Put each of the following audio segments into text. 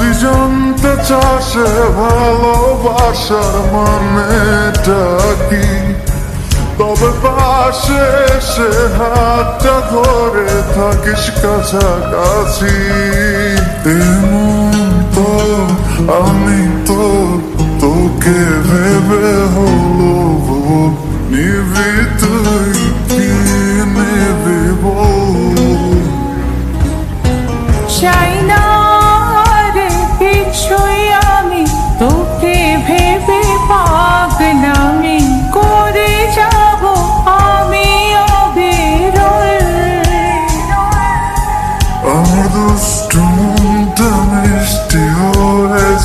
নিঃশ্বাসে ভালোবাসার মানেটা কি? তবে পাশে সে হাতটা ধরে থাকিস কাছাকাছি। তো আমি তো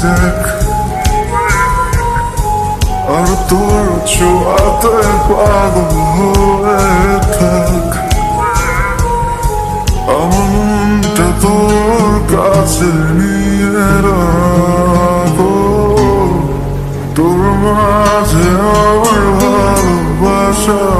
হয়ে আর তোর ছোঁয়াতে পাগল হয়ে থাক আমার মনটা তোর কাছে নিয়ে রাখো তোর মাঝে আমার ভালোবাসা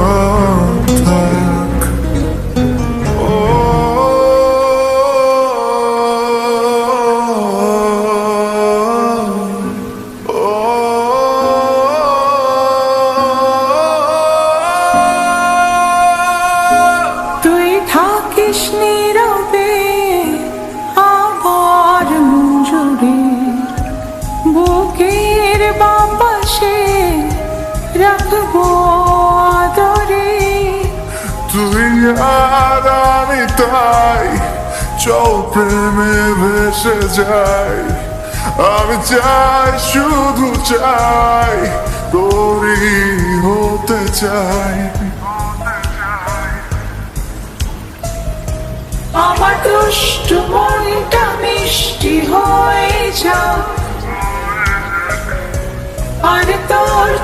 বাপাসে রাখব আদরে। তুই আর আমি তাই চল প্রেমে ভেসে যাই। আমি চাই শুধু চাই তোরই হতে চাই। আমার দুষ্ট মনটা মিষ্টি হয়ে যা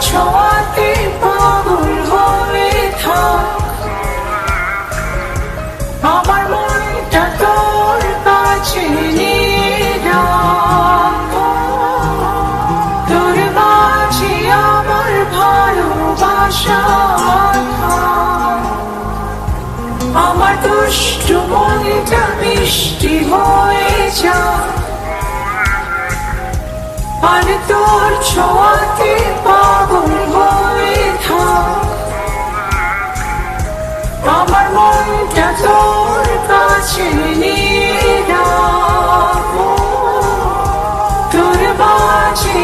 ছোঁয়াতে পাগল হয়ে আমার মনটা তোর কাছে নিয়ে। তোর মাঝে আমার ভালোবাসা। আমার দুষ্ট মনটা মিষ্টি হয়ে যা আর তোর ছোঁয়াতে পাগল হয়ে থাক। আমার মনটা তোর কাছে নিয়ে তোর আমার